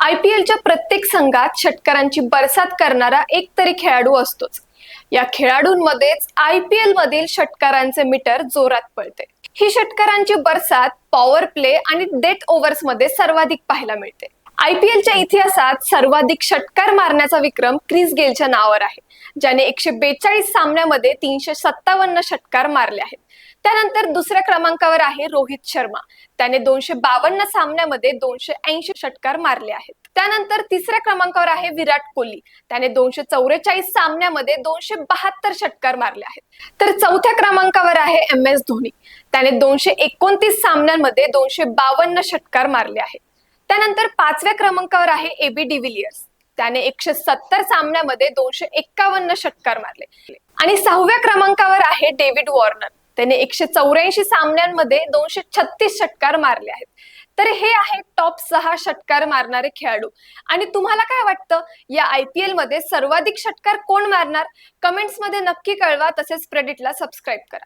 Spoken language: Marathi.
आय पी एलच्या प्रत्येक संघात षटकारांची बरसात करणारा एक तरी खेळाडू असतोच. या खेळाडूंमध्येच आय पी एल मधील षटकारांचे मीटर जोरात पळते ही षटकारांची बरसात पॉवर प्ले आणि डेथ ओव्हर्समध्ये सर्वाधिक पाहायला मिळते. आय पी एलच्या इतिहासात सर्वाधिक षटकार मारण्याचा विक्रम क्रिस गेलच्या नावावर आहे ज्याने एकशे बेचाळीस सामन्यामध्ये तीनशे सत्तावन्न षटकार मारले आहेत. त्यानंतर दुसऱ्या क्रमांकावर आहे रोहित शर्मा. त्याने दोनशे बावन्न सामन्यामध्ये दोनशे ऐंशी षटकार मारले आहेत. त्यानंतर तिसऱ्या क्रमांकावर आहे विराट कोहली. त्याने दोनशे चौवेचाळीस सामन्यामध्ये दोनशे बहात्तर षटकार मारले आहेत. तर चौथ्या क्रमांकावर आहे एम एस धोनी. त्याने दोनशे एकोणतीस सामन्यांमध्ये दोनशे बावन्न षटकार मारले आहेत. त्यानंतर पाचव्या क्रमांकावर आहे एबी डिव्हिलियर्स त्याने एकशे सत्तर सामन्यामध्ये दोनशे एक्कावन्न षटकार मारले. आणि सहाव्या क्रमांकावर आहे डेव्हिड वॉर्नर त्याने एकशे चौऱ्याऐंशी सामन्यांमध्ये दोनशे छत्तीस षटकार मारले आहेत. तर हे आहे टॉप सहा षटकार मारणारे खेळाडू. आणि तुम्हाला काय वाटतं? या आय पी एलमध्ये सर्वाधिक षटकार कोण मारणार? कमेंट्समध्ये नक्की कळवा. तसेच प्रेडिटला सबस्क्राईब करा.